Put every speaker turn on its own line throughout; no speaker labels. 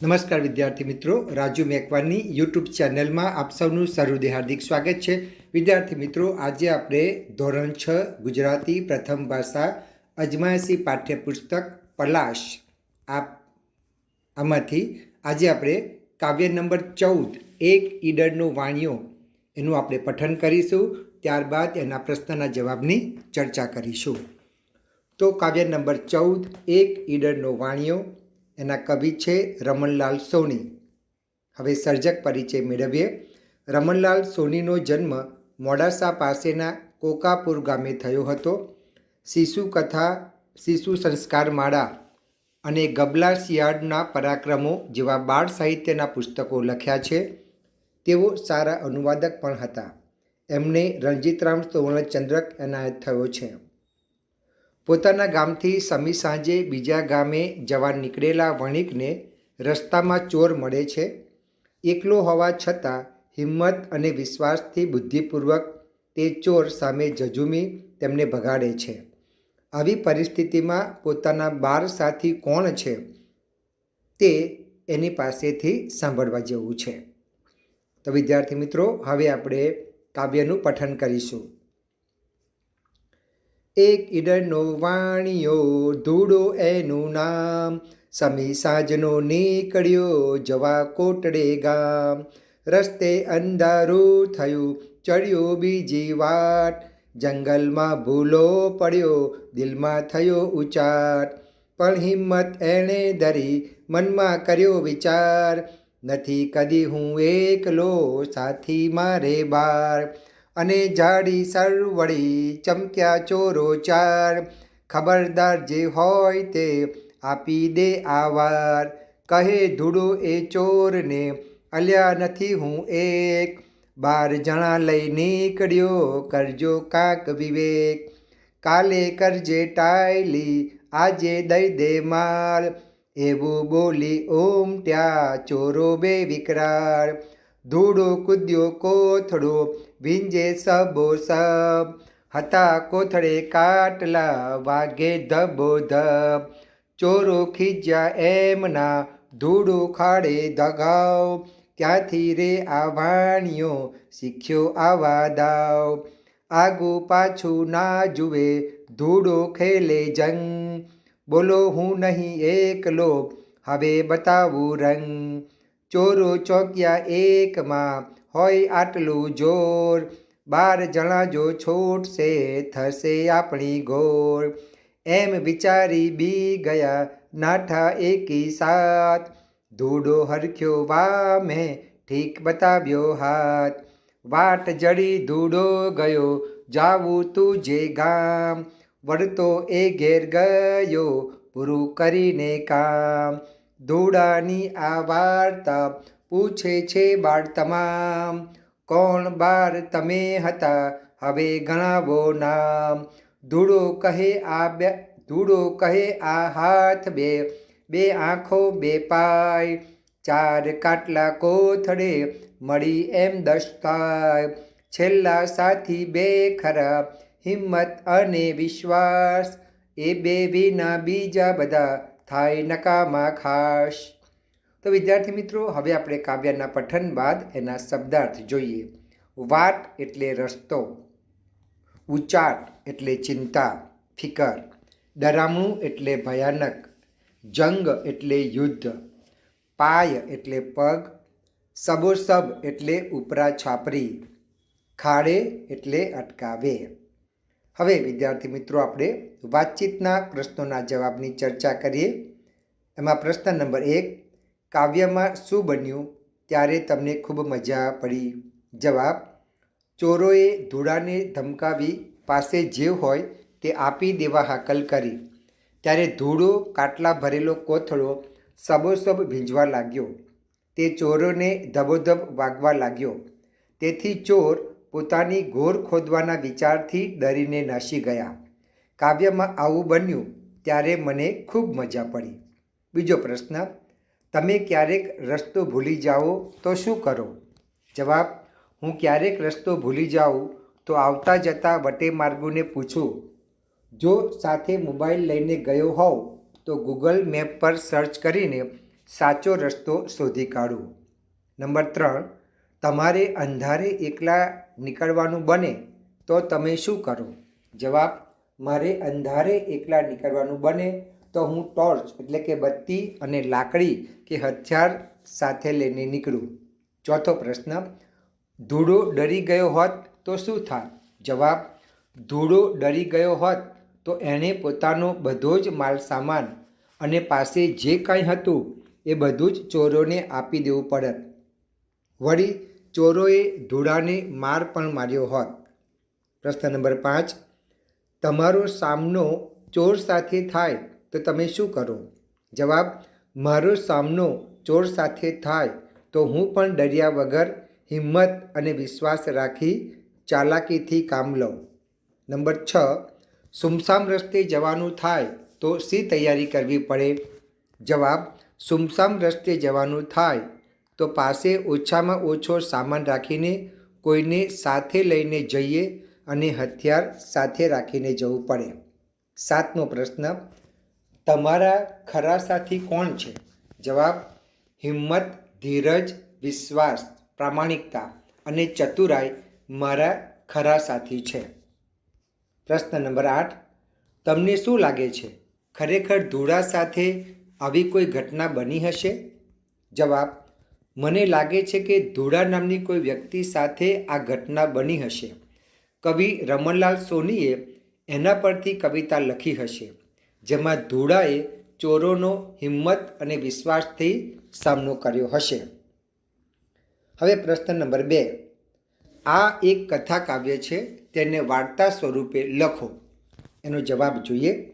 નમસ્કાર વિદ્યાર્થી મિત્રો, રાજુ મેકવાની યુટ્યુબ ચેનલમાં આપ સૌનું સહૃદય હાર્દિક સ્વાગત છે. વિદ્યાર્થી મિત્રો, આજે આપણે ધોરણ છ, ગુજરાતી પ્રથમ ભાષા અજમાયશી પાઠ્યપુસ્તક, પલાશ આ આમાંથી આજે આપણે કાવ્ય નંબર ચૌદ, એક ઈડરનો વાણિયો એનું આપણે પઠન કરીશું. ત્યારબાદ એના પ્રશ્નના જવાબની ચર્ચા કરીશું. તો કાવ્ય નંબર ચૌદ, એક ઈડરનો વાણિયો એના કવિ છે રમણલાલ સોની. હવે સર્જક પરિચય મેળવીએ. રમણલાલ સોનીનો જન્મ મોડાસા પાસેના કોકાપુર ગામે થયો હતો. શિશુ કથા, શિશુ સંસ્કાર માળા અને ગબલા શિયાળના પરાક્રમો જેવા બાળ સાહિત્યના પુસ્તકો લખ્યા છે. તેઓ સારા અનુવાદક પણ હતા. એમને રણજીતરામ સુવર્ણચંદ્રક એનાયત થયો છે. પોતાના ગામથી સમી સાંજે બીજા ગામે જવા નીકળેલા વણિકને રસ્તામાં ચોર મળે છે. એકલો હોવા છતાં હિંમત અને વિશ્વાસથી બુદ્ધિપૂર્વક તે ચોર સામે જજુમી તેમને ભગાડે છે. આવી પરિસ્થિતિમાં પોતાના બાર સાથી કોણ છે તે એની પાસેથી સાંભળવા જેવું છે. તો વિદ્યાર્થી મિત્રો, હવે આપણે કાવ્યનું પઠન કરીશું. એક ઈડરનો વાણિયો, ધૂળો એનું નામ. સમી સાંજનો નીકળ્યો જવા કોટડે ગામ. રસ્તે અંધારું થયું, ચડ્યો બીજી વાટ. જંગલમાં ભૂલો પડ્યો, દિલમાં થયો ઉચાટ. પણ હિંમત એણે ધરી, મનમાં કર્યો વિચાર. નથી કદી હું એકલો, સાથી મારે બાર. અને જાડી સરવળી ચમક્યા ચોરો ચાર. ખબરદાર જે હોય તે આપી દે આવાર. કહે ધૂડો એ ચોરને, અલ્યા નથી હું એક. બાર જણા લઈ નીકળ્યો, કરજો કાંક વિવેક. કાલે કરજે ટાયલી, આજે દઈ દે માલ. એવું બોલી ઓમટ્યા ચોરો બે વિકરાળ. ધૂળો કૂદ્યો કોથળો ભીંજે સબો સબ હતા કોથળે કાટલા વાગે ધબો ધબ ચોરો ખીજ્યા એમના, ધૂળો ખાડે દગાવ, ત્યાંથી રે આ વાણિયો શીખ્યો આવા દાવ. આગુ પાછું ના જુએ, ધૂળો ખેલે જંગ. બોલો હું નહીં એકલો, હવે બતાવું રંગ. ચોરો ચોક્યા એકમાં હોય આટલું જોર. બાર જણા જો છૂટશે, થશે આપણી ગોળ એમ વિચારી બી ગયા, નાઠા એકી સાથ ધૂળો હરખ્યો વા મેં ઠીક બતાવ્યો હાથ. વાટ જડી ધૂળો ગયો, જાવું તું જે ગામ. વળતો એ ઘેર ગયો, પૂરું કરીને કામ. ધૂળાની આ વાર્તા પૂછે છે બાળ તમામ કોણ બાર તમે હતા? હવે ગણાવો નામ. ધૂળો કહે આ બે, ધૂળો કહે આ હાથ બે બે આંખો બે પાય. ચાર કાટલા કોથળે મળી એમ દસ થાય છેલ્લા સાથી બે ખરા, હિંમત અને વિશ્વાસ. એ બે વિના બીજા બધા થાય નકામા ખાસ તો વિદ્યાર્થી મિત્રો, હવે આપણે કાવ્યના પઠન બાદ એના શબ્દાર્થ જોઈએ. વાટ એટલે રસ્તો, ઉચાટ એટલે ચિંતા, ફિકર, ડરામણું એટલે ભયાનક, જંગ એટલે યુદ્ધ, પાય એટલે પગ, સબોસબ એટલે ઉપરા છાપરી ખાડે એટલે અટકાવે. હવે વિદ્યાર્થી મિત્રો, આપણે વાતચીતના પ્રશ્નોના જવાબની ચર્ચા કરીએ. એમાં પ્રશ્ન નંબર એક કાવ્યમાં શું બન્યું ત્યારે તમને ખૂબ મજા પડી? જવાબ, ચોરોએ ધૂળાને ધમકાવી પાસે જે હોય તે આપી દેવા હાકલ કરી. ત્યારે ધૂળો કાટલા ભરેલો કોથળો સબોસબ ભીંજવા લાગ્યો. તે ચોરોને ધબોધબ વાગવા લાગ્યો. તેથી ચોર પોતાની ઘોર ખોદવાના વિચારથી ડરીને નાસી ગયા. કાવ્યમાં આવું બન્યું ત્યારે મને ખૂબ મજા પડી. બીજો પ્રશ્ન તમે ક્યારેક રસ્તો ભૂલી જાઓ તો શું કરો? જવાબ, હું ક્યારેક રસ્તો ભૂલી જાઉં તો આવતા જતા વટે માર્ગોને પૂછું. જો સાથે મોબાઈલ લઈને ગયો હોઉં તો ગૂગલ મેપ પર સર્ચ કરીને સાચો રસ્તો શોધી કાઢો. નંબર ત્રણ, તમારે અંધારે એકલા નીકળવાનું બને તો તમે શું કરો? જવાબ, મારે અંધારે એકલા નીકળવાનું બને તો હું ટોર્ચ એટલે કે બત્તી અને લાકડી કે હથિયાર સાથે લઈને નીકળું. ચોથો પ્રશ્ન, ધૂળો ડરી ગયો હોત તો શું થાય જવાબ, ધૂળો ડરી ગયો હોત તો એણે પોતાનો બધો જ માલ સામાન અને પાસે જે કાંઈ હતું એ બધું જ ચોરોને આપી દેવું પડત. વળી ચોરોએ ધૂળાને માર પણ માર્યો હોત. પ્રશ્ન નંબર પાંચ, તમારો સામનો ચોર સાથે થાય તો તમે શું કરો? જવાબ, મારો સામનો ચોર સાથે થાય તો હું પણ ડર્યા વગર હિંમત અને વિશ્વાસ રાખી ચાલાકીથી કામ લઉં. નંબર છ, સુમસામ રસ્તે જવાનું થાય તો શી તૈયારી કરવી પડે? જવાબ, સુમસામ રસ્તે જવાનું થાય તો પાસે ઓછામાં ઓછો સામાન રાખીને કોઈને સાથે લઈને જઈએ અને હથિયાર સાથે રાખીને જવું પડે. સાતમો પ્રશ્ન તમારા ખરા સાથી કોણ છે? જવાબ, હિંમત, ધીરજ, વિશ્વાસ, પ્રામાણિકતા અને ચતુરાઈ મારા ખરા સાથી છે. પ્રશ્ન નંબર આઠ, તમને શું લાગે છે? ખરેખર ધૂળા સાથે આવી કોઈ ઘટના બની હશે? જવાબ, મને લાગે છે કે ધૂળા નામની કોઈ વ્યક્તિ સાથે આ ઘટના બની હશે. કવિ રમણલાલ સોનીએ એના પરથી કવિતા લખી હશે. જેમાં ધૂળાએ ચોરોનો હિંમત અને વિશ્વાસથી સામનો કર્યો હશે. હવે પ્રશ્ન નંબર બે. આ એક કથા કાવ્ય છે, તેને વાર્તા સ્વરૂપે લખો. એનો જવાબ જોઈએ.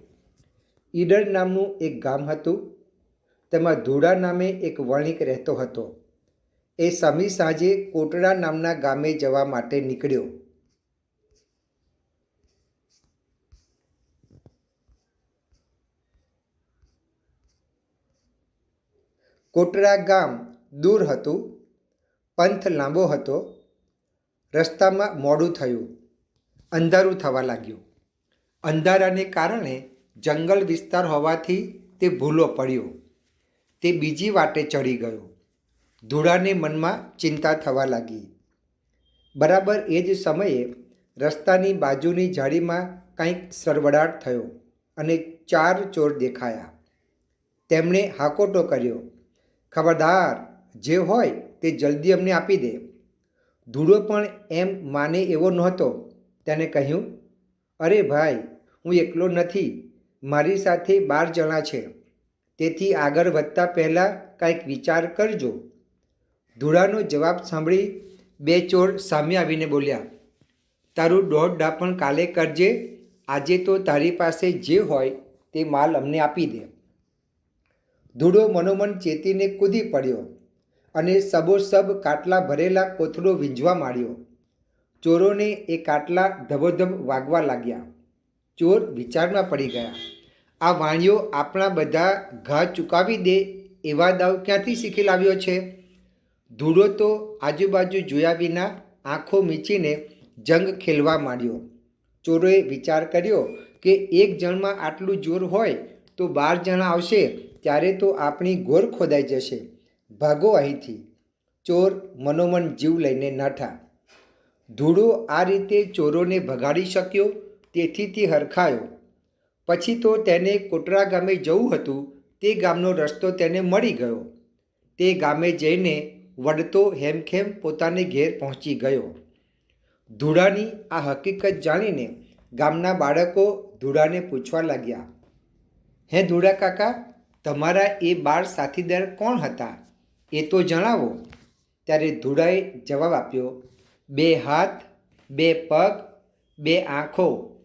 ઈડર નામનું એક ગામ હતું. તેમાં ધૂળા નામે એક વણિક રહેતો હતો. એ સમી સાંજે કોટડા નામના ગામે જવા માટે નીકળ્યો. કોટડા ગામ દૂર હતું, પંથ લાંબો હતો, રસ્તામાં મોડું થયું, અંધારું થવા લાગ્યું. અંધારાને કારણે જંગલ વિસ્તાર હોવાથી તે ભૂલો પડ્યો. તે બીજી વાટે ચડી ગયો. ધૂળાને મનમાં ચિંતા થવા લાગી. બરાબર એ જ સમયે રસ્તાની બાજુની જાળીમાં કંઈક સરવડાટ થયો અને ચાર ચોર દેખાયા. તેમણે હાકોટો કર્યો. ખબરદાર, જે હોય તે જલ્દી અમને આપી દે. ધૂળો પણ એમ માને એવો નહોતો. તેને કહ્યું, અરે ભાઈ, હું એકલો નથી. મારી સાથે બાર જણા છે. તેથી આગળ વધતા પહેલાં કાંઈક વિચાર કરજો. ધૂળાનો જવાબ સાંભળી બે ચોર સામે આવીને બોલ્યા, તારું દોઢ ડાપણ કાલે કરજે. આજે તો તારી પાસે જે હોય તે માલ અમને આપી દે. ધૂળો મનોમન ચેતીને કૂદી પડ્યો અને સબોસબ કાટલા ભરેલા કોથળો વીંઝવા માંડ્યો. ચોરોને એ કાટલા ધબોધબ વાગવા લાગ્યા. ચોર વિચારમાં પડી ગયા. આ વાણિયો આપણા બધા ઘા ચૂકાવી દે એવા દાવ ક્યાંથી શીખી લાવ્યો છે? ધૂળો તો આજુબાજુ જોયા વિના આંખો મીચીને જંગ ખેલવા માંડ્યો. ચોરોએ વિચાર કર્યો કે એક જણમાં આટલું જોર હોય તો બાર જણા આવશે. ત્યારે તો આપણી ગોર ખોદાઈ જશે. ભાગો અહીંથી. ચોર મનોમન જીવ લઈને નાઠા. ધૂળો આ રીતે ચોરોને ભગાડી શક્યો, તેથી તે હરખાયો. પછી તો તેને કોટરા ગામે જવું હતું, તે ગામનો રસ્તો તેને મળી ગયો. તે ગામે જઈને વડતો હેમખેમ પોતાને ઘેર પહોંચી ગયો. ધૂળાની આ હકીકત જાણીને ગામના બાળકો ધૂળાને પૂછવા લાગ્યા, હે ધૂળા કાકા તમારા એ બાળ સાથીદાર કોણ હતા એ તો જણાવો. ત્યારે ધૂળાએ જવાબ આપ્યો, બે હાથ, બે પગ, બે આંખો,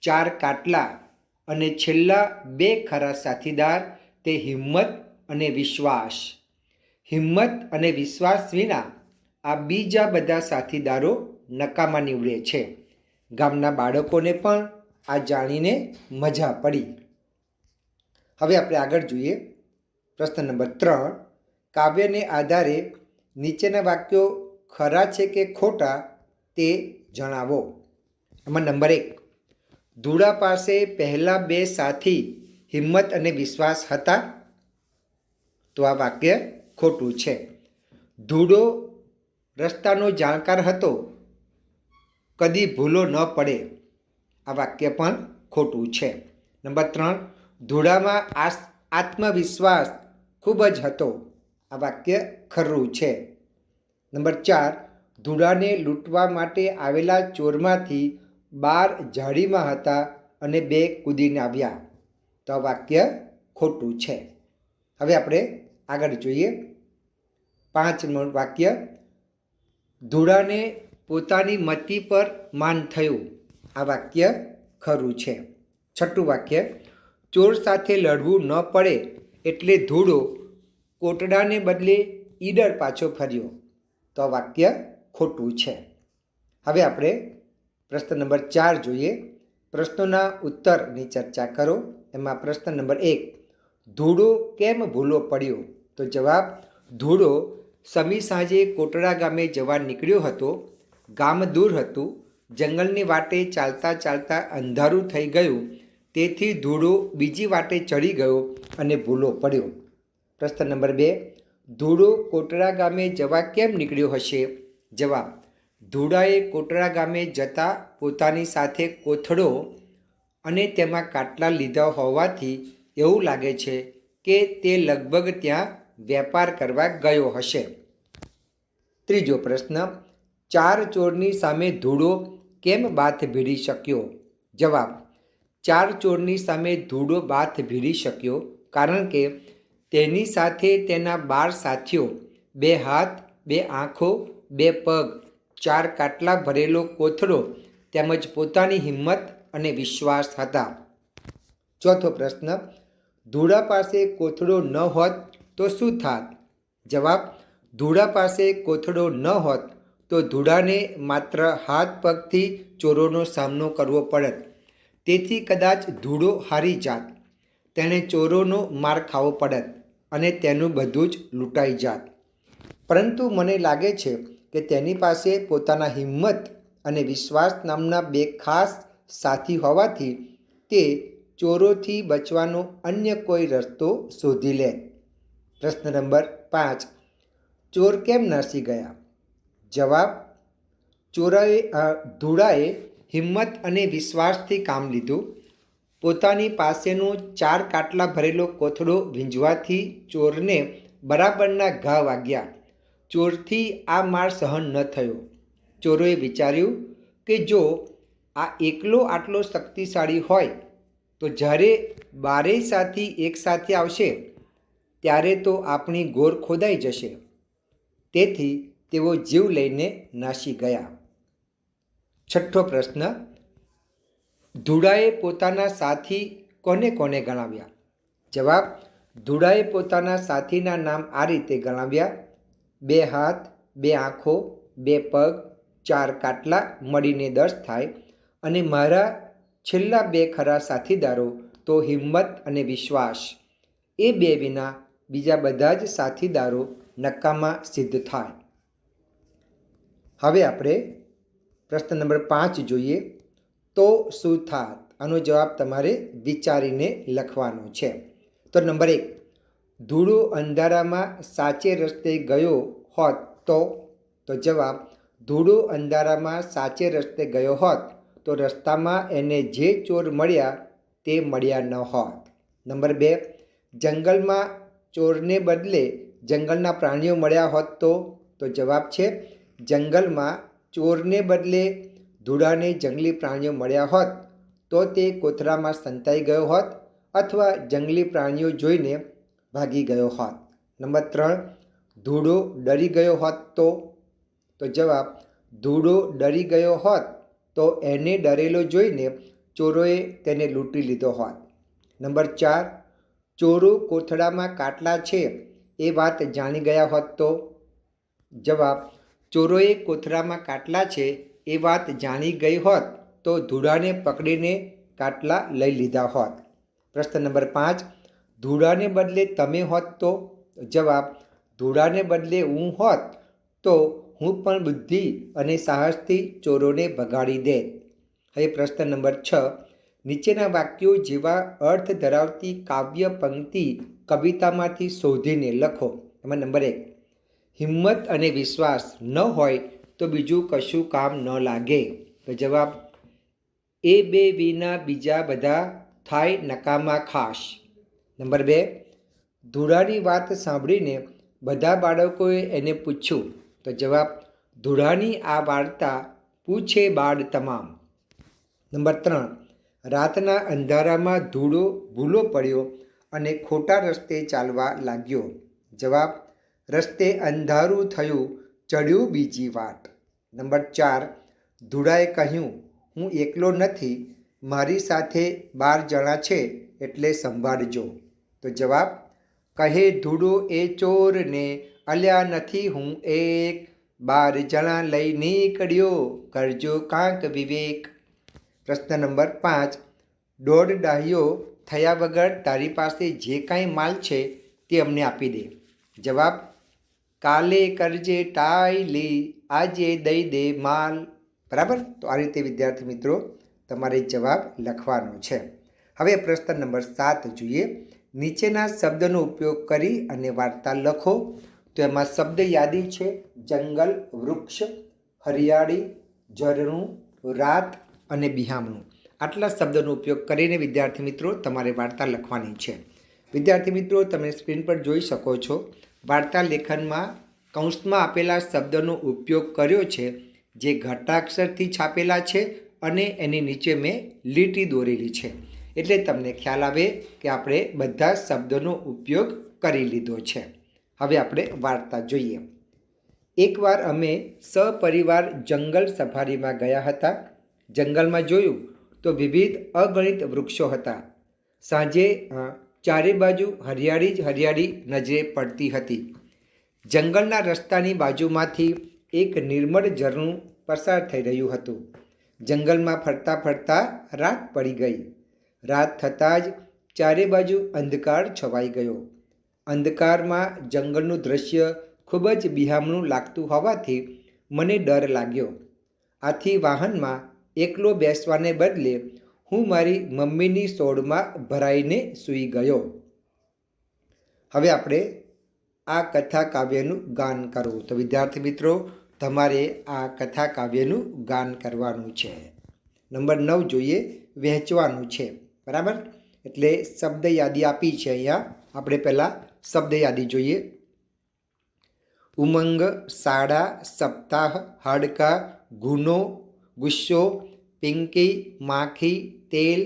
ચાર કાટલા અને છેલ્લા બે ખરા સાથીદાર તે હિંમત અને વિશ્વાસ. હિંમત અને વિશ્વાસ વિના આ બીજા બધા સાથીદારો નકામા નીવડે છે. ગામના બાળકોને પણ આ જાણીને મજા પડી. હવે આપણે આગળ જોઈએ પ્રશ્ન નંબર ત્રણ. કાવ્યને આધારે નીચેના વાક્યો ખરા છે કે ખોટા તે જણાવો. એમાં નંબર એક. ધૂળા પાસે પહેલાં બે સાથી હિંમત અને વિશ્વાસ હતા? તો આ વાક્ય ખોટું છે. ધૂળો રસ્તાનો જાણકાર હતો. કદી ભૂલો ન પડે. આ વાક્ય પણ ખોટું છે. નંબર ત્રણ. ધૂળામાં આત્મવિશ્વાસ ખૂબ જ હતો. આ વાક્ય ખરું છે. નંબર ચાર, ધૂળાને લૂંટવા માટે આવેલા ચોરમાંથી બાર જાળીમાં હતા અને બે કૂદીને આવ્યા. તો આ વાક્ય ખોટું છે. હવે આપણે આગળ જોઈએ. પાંચમું વાક્ય, ધૂળાને પોતાની મતી પર માન થયું. આ વાક્ય ખરું છે. છઠ્ઠું વાક્ય ચોર સાથે લડવું ન પડે એટલે ધૂળો કોટડાને બદલે ઈડર પાછો ફર્યો. તો વાક્ય ખોટું છે. હવે આપણે પ્રશ્ન નંબર ચાર જોઈએ. પ્રશ્નોના ઉત્તરની ચર્ચા કરો. એમાં પ્રશ્ન નંબર એક, ધૂળો કેમ ભૂલો પડ્યો? તો જવાબ, ધૂળો સમી સાંજે કોટડા ગામે જવા નીકળ્યો હતો. ગામ દૂર હતું. જંગલની વાટે ચાલતા ચાલતા અંધારું થઈ ગયું. તેથી ધૂળો બીજી વાટે ચડી ગયો અને ભૂલો પડ્યો. પ્રશ્ન નંબર બે, ધૂળો કોટડા ગામે જવા કેમ નીકળ્યો હશે? જવાબ, ધૂળાએ કોટડા ગામે જતા પોતાની સાથે કોથળો અને તેમાં કાટલા લીધા હોવાથી એવું લાગે છે કે તે લગભગ ત્યાં વેપાર કરવા ગયો હશે. ત્રીજો પ્રશ્ન, ચાર ચોરની સામે ધૂળો કેમ બાથ ભીડી શક્યો? જવાબ ચાર ચોરની સામે ધૂળો બાથ ભીડી શક્યો, કારણ કે તેની સાથે તેના બાર સાથીઓ, બે હાથ, બે આંખો, બે પગ, ચાર કાટલા ભરેલો કોથળો તેમજ પોતાની હિંમત અને વિશ્વાસ હતા. ચોથો પ્રશ્ન, ધૂળા પાસે કોથળો ન હોત તો શું થાત? જવાબ, ધૂળા પાસે કોથળો ન હોત તો ધૂળાને માત્ર હાથ પગથી ચોરોનો સામનો કરવો પડત. તેથી કદાચ ધૂળો હારી જાત. તેણે ચોરોનો માર ખાવો પડત અને તેનું બધું જ લૂંટાઈ જાત. પરંતુ મને લાગે છે કે તેની પાસે પોતાના હિંમત અને વિશ્વાસ નામના બે ખાસ સાથી હોવાથી તે ચોરોથી બચવાનો અન્ય કોઈ રસ્તો શોધી લે. પ્રશ્ન નંબર પાંચ. ચોર કેમ નાસી ગયા? જવાબ, ચોરાએ ધૂળાએ હિંમત અને વિશ્વાસથી કામ લીધું. પોતાની પાસેનો ચાર કાટલા ભરેલો કોથળો વીંઝવાથી ચોરને બરાબરના ઘા વાગ્યા. ચોરથી આ માર સહન ન થયો. ચોરોએ વિચાર્યું કે જો આ એકલો આટલો શક્તિશાળી હોય, તો જ્યારે બારેય સાથી એકસાથે આવશે, ત્યારે તો આપણી ગોર ખોદાઈ જશે. તેથી તેઓ જીવ લઈને નાસી ગયા. છઠ્ઠો પ્રશ્ન, ધૂળાએ પોતાના સાથી કોને કોને ગણાવ્યા? જવાબ, ધૂળાએ પોતાના સાથીના નામ આ રીતે ગણાવ્યા. બે હાથ, બે આંખો, બે પગ, ચાર કાટલા મળીને દસ થાય. અને મારા છેલ્લા બે ખરા સાથીદારો તો હિંમત અને વિશ્વાસ. એ બે વિના બીજા બધા જ સાથીદારો નકામા સિદ્ધ થાય. હવે આપણે પ્રશ્ન નંબર પાંચ જોઈએ. તો શું થાત? આનો જવાબ તમારે વિચારીને લખવાનો છે. તો નંબર એક, ધૂળો અંધારામાં સાચે રસ્તે ગયો હોત તો? તો જવાબ, ધૂળો અંધારામાં સાચે રસ્તે ગયો હોત તો રસ્તામાં એને જે ચોર મળ્યા તે મળ્યા ન હોત. નંબર બે, જંગલમાં ચોરને બદલે જંગલના પ્રાણીઓ મળ્યા હોત તો? તો જવાબ છે, જંગલમાં ચોરને બદલે ધૂળાને જંગલી પ્રાણીઓ મળ્યા હોત, તો તે કોથળામાં સંતાઈ ગયો હોત અથવા જંગલી પ્રાણીઓ જોઈને ભાગી ગયો હોત. નંબર ત્રણ, ધૂળો ડરી ગયો હોત તો? તો જવાબ, ધૂળો ડરી ગયો હોત તો એને ડરેલો જોઈને ચોરોએ તેને લૂંટી લીધો હોત. નંબર ચાર, ચોરો કોથળામાં કાટલા છે એ વાત જાણી ગયા હોત તો? જવાબ ચોરોએ કોથળામાં કાટલા છે એ વાત જાણી ગઈ હોત તો ધૂળાને પકડીને કાટલા લઈ લીધા હોત. પ્રશ્ન નંબર પાંચ, ધૂળાને બદલે તમે હોત તો? જવાબ, ધૂળાને બદલે હું હોત તો હું પણ બુદ્ધિ અને સાહસથી ચોરોને ભગાડી દે હવે પ્રશ્ન નંબર છ, નીચેના વાક્યો જેવા અર્થ ધરાવતી કાવ્ય પંક્તિ કવિતામાંથી શોધીને લખો. એમાં નંબર એક હિંમત અને વિશ્વાસ ન હોય તો બીજું કશું કામ ન લાગે. તો જવાબ, એ બે વિના બીજા બધા થાય નકામા ખાસ નંબર બે, ધૂળાની વાત સાંભળીને બધા બાળકોએ એને પૂછ્યું. તો જવાબ, ધૂળાની આ વાર્તા પૂછે બાળ તમામ. નંબર ત્રણ, રાતના અંધારામાં ધૂળો ભૂલો પડ્યો અને ખોટા રસ્તે ચાલવા લાગ્યો. જવાબ રસ્તે અંધારું થયું, ચડ્યું બીજી વાટ નંબર ચાર, ધૂળાએ કહ્યું, હું એકલો નથી, મારી સાથે બાર જણા છે, એટલે સંભાળજો. તો જવાબ, કહે ધૂળો એ ચોરને, અલ્યા નથી હું એક, બાર જણા લઈ નીકળ્યો, કરજો કાંક વિવેક. પ્રશ્ન નંબર પાંચ, દોઢ ડાહીઓ થયા વગર તારી પાસે જે કાંઈ માલ છે તે અમને આપી દે. જવાબ કાલે કરજે ટાઈલી, આજે દઈ દે માલ. બરાબર? તો આ રીતે, વિદ્યાર્થી મિત્રો, તમારે જવાબ લખવાનો છે. હવે પ્રશ્ન નંબર સાત જોઈએ. નીચેના શબ્દનો ઉપયોગ કરી અને વાર્તા લખો. તો એમાં શબ્દ યાદી છે. જંગલ, વૃક્ષ, હરિયાળી, ઝરણું, રાત અને બિહામણું. આટલા શબ્દોનો ઉપયોગ કરીને, વિદ્યાર્થી મિત્રો, તમારે વાર્તા લખવાની છે. વિદ્યાર્થી મિત્રો, તમે સ્ક્રીન પર જોઈ શકો છો. વાર્તા લેખનમાં કૌંસમાં આપેલા શબ્દનો ઉપયોગ કર્યો છે, જે ઘટાક્ષરથી છાપેલા છે અને એની નીચે મેં લીટી દોરેલી છે. એટલે તમને ખ્યાલ આવે કે આપણે બધા શબ્દોનો ઉપયોગ કરી લીધો છે. હવે આપણે વાર્તા જોઈએ. એકવાર અમે સપરિવાર જંગલ સફારીમાં ગયા હતા. જંગલમાં જોયું તો વિવિધ અગણિત વૃક્ષો હતા. સાંજે ચારે બાજુ હરિયાળી જ હરિયાળી નજરે પડતી હતી. જંગલના રસ્તાની બાજુમાંથી એક નિર્મળ ઝરણું પસાર થઈ રહ્યું હતું. જંગલમાં ફરતા ફરતા રાત પડી ગઈ. રાત થતાં જ ચારે બાજુ અંધકાર છવાઈ ગયો. અંધકારમાં જંગલનું દ્રશ્ય ખૂબ જ બિહામણું લાગતું હોવાથી મને ડર લાગ્યો. આથી વાહનમાં એકલો બેસવાને બદલે હું મારી મમ્મીની સોડમાં ભરાઈને સૂઈ ગયો. હવે આપણે આ કથા કાવ્યનું ગાન કરવું. તો વિદ્યાર્થી મિત્રો, તમારે આ કથા કાવ્યનું ગાન કરવાનું છે. નંબર નવ જોઈએ, વહેંચવાનું છે. બરાબર? એટલે શબ્દ યાદી આપી છે અહીંયા. આપણે પહેલાં શબ્દ યાદી જોઈએ. ઉમંગ શાળા સપ્તાહ, હાડકા, ગુનો, ગુસ્સો, પિંકી, માખી તેલ,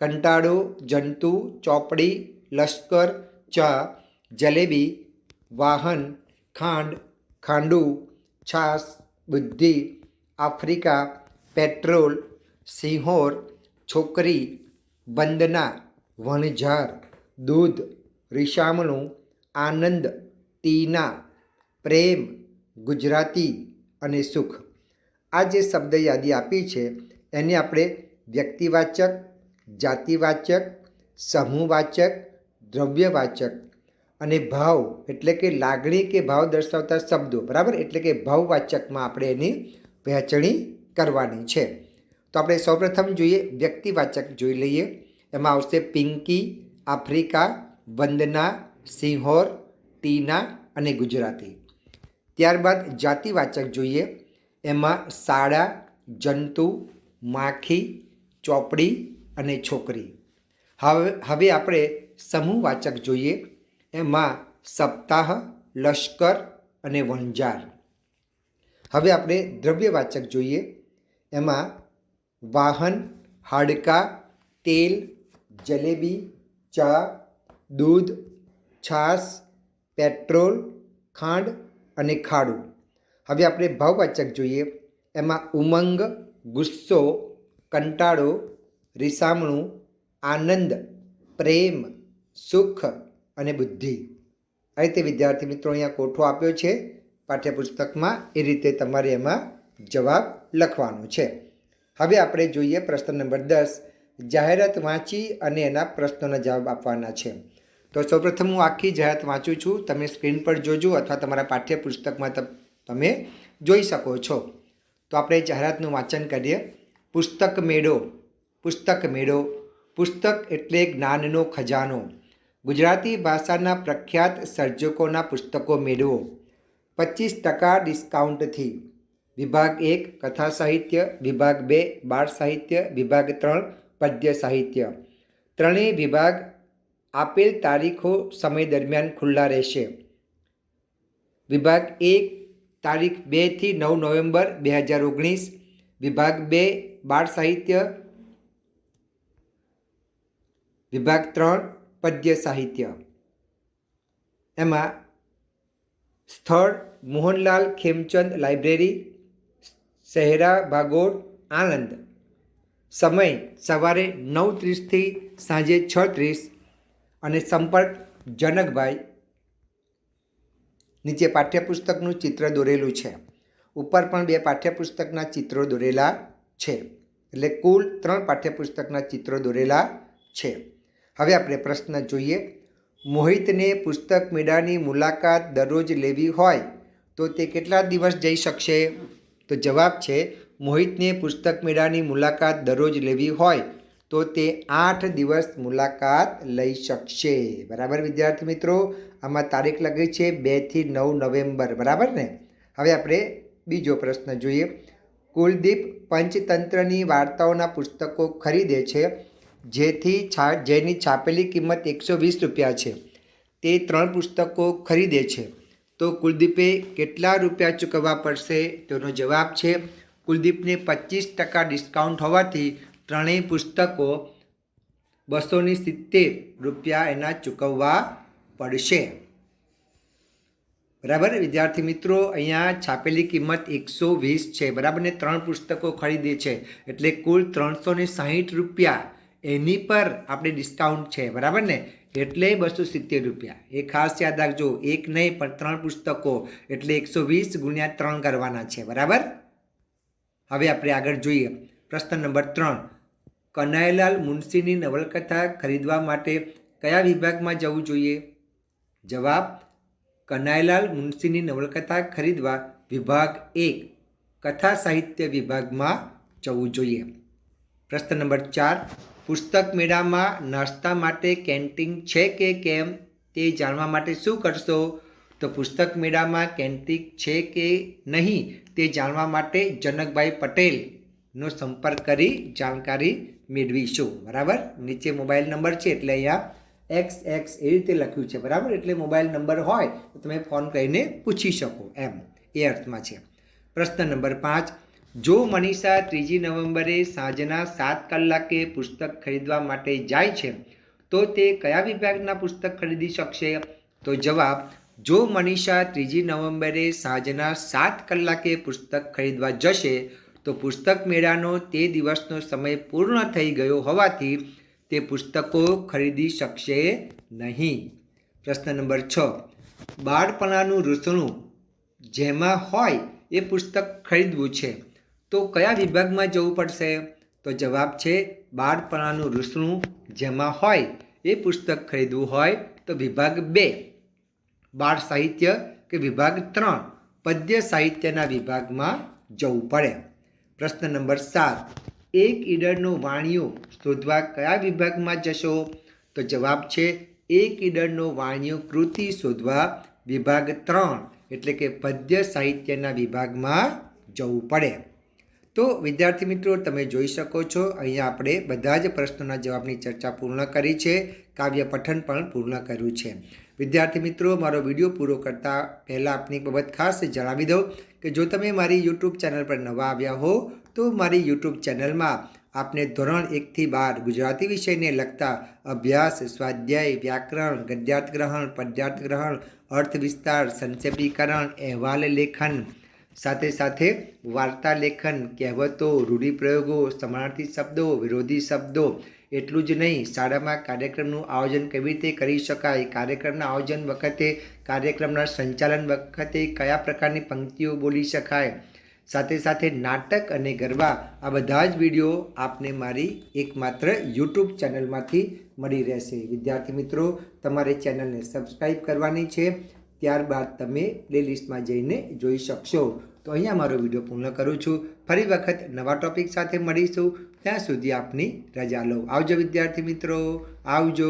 કંટાળો, જંતુ, ચોપડી, લશ્કર, ચા, જલેબી, વાહન, ખાંડ, ખાંડુ છાસ બુદ્ધિ, આફ્રિકા, પેટ્રોલ, સિંહોર, છોકરી, વંદના, વણઝાર, દૂધ, રીશામણું, આનંદ, ટીના, પ્રેમ, ગુજરાતી અને સુખ. આ જે શબ્દ યાદી આપી છે, એને આપણે વ્યક્તિવાચક, જાતિવાચક, સમૂહવાચક, દ્રવ્યવાચક અને ભાવ એટલે કે લાગણી કે ભાવ દર્શાવતા શબ્દો, બરાબર? એટલે કે ભાવવાચકમાં આપણે એની વહેંચણી કરવાની છે. તો આપણે સૌપ્રથમ જોઈએ વ્યક્તિવાચક જોઈ લઈએ. એમાં આવશે પિંકી, આફ્રિકા, વંદના, સિંહોર, ટીના અને ગુજરાતી. ત્યારબાદ જાતિવાચક જોઈએ. એમાં શાળા જંતુ, માખી ચોપડી અને છોકરી. હવે હવે આપણે સમૂહવાચક જોઈએ. એમાં સપ્તાહ, લશ્કર અને વણઝાર. હવે આપણે દ્રવ્યવાચક જોઈએ. એમાં વાહન, હાડકા, તેલ, જલેબી, ચા, દૂધ, છાશ, પેટ્રોલ, ખાંડ અને ખાડું. હવે આપણે ભાવવાચક જોઈએ. એમાં ઉમંગ, ગુસ્સો કંટાળો, રીસામણું, આનંદ, પ્રેમ, સુખ અને બુદ્ધિ. આ રીતે વિદ્યાર્થી મિત્રો અહીંયા કોઠો આપ્યો છે. પાઠ્યપુસ્તકમાં એ રીતે તમારે એમાં જવાબ લખવાનો છે. હવે આપણે જોઈએ પ્રશ્ન નંબર દસ. જાહેરાત વાંચી અને એના પ્રશ્નોના જવાબ આપવાના છે. તો સૌપ્રથમ હું આખી જાહેરાત વાંચું છું. તમે સ્ક્રીન પર જોજો અથવા તમારા પાઠ્યપુસ્તકમાં તમે જોઈ શકો છો. તો આપણે જાહેરાતનું વાંચન કરીએ. પુસ્તક મેળો પુસ્તક મેળો, પુસ્તક એટલે જ્ઞાનનો ખજાનો. ગુજરાતી ભાષાના પ્રખ્યાત સર્જકોના પુસ્તકો મેળવો. પચીસ ટકા ડિસ્કાઉન્ટથી. વિભાગ એક, કથા સાહિત્ય, વિભાગ બે, બાળ સાહિત્ય, વિભાગ ત્રણ, પદ્ય સાહિત્ય. ત્રણેય વિભાગ આપેલ તારીખો સમય દરમિયાન ખુલ્લા રહેશે. વિભાગ એક, તારીખ બેથી નવ નવેમ્બર બે હજાર ઓગણીસ. વિભાગ બે બાળ સાહિત્ય વિભાગ ત્રણ, પદ્ય સાહિત્ય. એમાં સ્થળ, મોહનલાલ ખેમચંદ લાઇબ્રેરી શહેરા ભાગોળ આણંદ. સમય સવારે નવ ત્રીસથી સાંજે છ ત્રીસ અને સંપર્ક જનકભાઈ. નીચે પાઠ્યપુસ્તકનું ચિત્ર દોરેલું છે. ઉપર પણ બે પાઠ્યપુસ્તકના ચિત્રો દોરેલા છે. એટલે કુલ ત્રણ પાઠ્યપુસ્તકના ચિત્રો દોરેલા છે. હવે આપણે પ્રશ્ન જોઈએ. મોહિતને પુસ્તક મેળાની મુલાકાત દરરોજ લેવી હોય તો તે કેટલા દિવસ જઈ શકશે? તો જવાબ છે, મોહિતને પુસ્તક મેળાની મુલાકાત દરરોજ લેવી હોય તો તે આઠ દિવસ મુલાકાત લઈ શકશે. બરાબર, વિદ્યાર્થી મિત્રો? આમાં તારીખ લગી છે બેથી નવ નવેમ્બર. બરાબર ને? હવે આપણે બીજો પ્રશ્ન જોઈએ. કુલદીપ પંચતંત્રની વાર્તાઓના પુસ્તકો ખરીદે છે, જેથી છા, જેની છાપેલી કિંમત એકસો વીસ રૂપિયા છે. તે ત્રણ પુસ્તકો ખરીદે છે. તો કુલદીપે કેટલા રૂપિયા ચૂકવવા પડશે? તેનો જવાબ છે, કુલદીપને પચીસ ટકા ડિસ્કાઉન્ટ હોવાથી ત્રણેય પુસ્તકો બસોની સિત્તેર રૂપિયા એના ચૂકવવા પડશે. બરાબર? વિદ્યાર્થી મિત્રો, અહીંયા છાપેલી કિંમત એકસો વીસ છે, બરાબર? ને ત્રણ પુસ્તકો ખરીદે છે, એટલે કુલ ત્રણસો ને સાહીઠ રૂપિયા એની પર આપણે ડિસ્કાઉન્ટ છે, બરાબર ને? એટલે બસો સિત્તેર રૂપિયા. એ ખાસ યાદ રાખજો, એક નહીં, પણ ત્રણ પુસ્તકો, એટલે એકસો વીસ ગુણ્યા ત્રણ કરવાના છે, બરાબર? હવે આપણે આગળ જોઈએ. પ્રશ્ન નંબર ત્રણ. કનૈયાલાલ મુનશીની નવલકથા ખરીદવા માટે કયા વિભાગમાં જવું જોઈએ? જવાબ કનાઈલાલ મુનશીની નવલકથા ખરીદવા વિભાગ એક, કથા સાહિત્ય વિભાગમાં જવું જોઈએ. પ્રશ્ન નંબર ચાર, પુસ્તક મેળામાં નાસ્તા માટે કેન્ટીન છે કે કેમ? તે જાણવા માટે શું કરશો? તો પુસ્તક મેળામાં કેન્ટીન છે કે નહીં તે જાણવા માટે જનકભાઈ પટેલનો સંપર્ક કરી જાણકારી મેળવીશું. બરાબર? નીચે મોબાઈલ નંબર છે એટલે અહીંયા એક્સ એક્સ એ રીતે લખ્યું છે, બરાબર? એટલે મોબાઈલ નંબર હોય તો તમે ફોન કરીને પૂછી શકો એમ, એ અર્થમાં છે. પ્રશ્ન નંબર પાંચ, જો મનીષા ત્રીજી નવેમ્બરે સાંજના સાત કલાકે પુસ્તક ખરીદવા માટે જાય છે, તો તે કયા વિભાગના પુસ્તક ખરીદી શકશે? તો જવાબ, જો મનીષા ત્રીજી નવેમ્બરે સાંજના સાત કલાકે પુસ્તક ખરીદવા જશે, તો પુસ્તક મેળાનો તે દિવસનો સમય પૂર્ણ થઈ ગયો હોવાથી તે પુસ્તકો ખરીદી શકશે નહીં. પ્રશ્ન નંબર છ. બાળપણાનું રૂસણું જેમાં હોય એ પુસ્તક ખરીદવું છે. તો કયા વિભાગમાં જવું પડશે? તો જવાબ છે બાળપણાનું રૂસણું જેમાં હોય એ પુસ્તક ખરીદવું હોય તો વિભાગ બે. બાળ સાહિત્ય કે વિભાગ ત્રણ? પદ્ય સાહિત્યના વિભાગમાં જવું પડે. પ્રશ્ન નંબર સાત. એક ઈડરનો વાણિયો શોધવા કયા વિભાગમાં જશો? તો જવાબ છે એક ઈડરનો વાણિયો કૃતિ શોધવા વિભાગ ત્રણ, એટલે કે પદ્ય સાહિત્યના વિભાગમાં જવું પડે. તો વિદ્યાર્થી મિત્રો, તમે જોઈ શકો છો, અહીંયા આપણે બધા જ પ્રશ્નોના જવાબની ચર્ચા પૂર્ણ કરી છે, કાવ્ય પઠન પણ પૂર્ણ કર્યું છે. વિદ્યાર્થી મિત્રો, મારો વીડિયો પૂરો કરતાં પહેલાં આપની એક બાબત ખાસ જણાવી દઉં કે જો તમે મારી યુટ્યુબ ચેનલ પર નવા આવ્યા હો, તો મારી યુટ્યુબ ચેનલમાં આપને ધોરણ એકથી બાર ગુજરાતી વિષયને લગતા અભ્યાસ, સ્વાધ્યાય, વ્યાકરણ ગદ્યાર્થ ગ્રહણ પદ્યાર્થ ગ્રહણ અર્થ વિસ્તાર સંક્ષેપીકરણ, અહેવાલ લેખન, સાથે સાથે વાર્તા લેખન કહેવતો, રૂઢિપ્રયોગો, સમાનાર્થી શબ્દો, વિરોધી શબ્દો એટલું જ નહીં, શાળામાં કાર્યક્રમનું આયોજન કેવી રીતે કરી શકાય? કાર્યક્રમના આયોજન વખતે કાર્યક્રમના સંચાલન વખતે કયા પ્રકારની પંક્તિઓ બોલી શકાય? સાથે સાથે નાટક અને ગરબા, આ બધા જ વીડિયો આપને મારી એકમાત્ર યુટ્યુબ ચેનલમાંથી મળી રહેશે. વિદ્યાર્થી મિત્રો, તમારે ચેનલને સબસ્ક્રાઈબ કરવાની છે, ત્યારબાદ તમે પ્લેલિસ્ટમાં જઈને જોઈ શકશો. તો અહીંયા મારો વીડિયો પૂર્ણ કરું છું. ફરી વખત નવા ટોપિક સાથે મળીશું. ત્યાં સુધી આપની રજા લો. આવજો વિદ્યાર્થી મિત્રો. આવજો.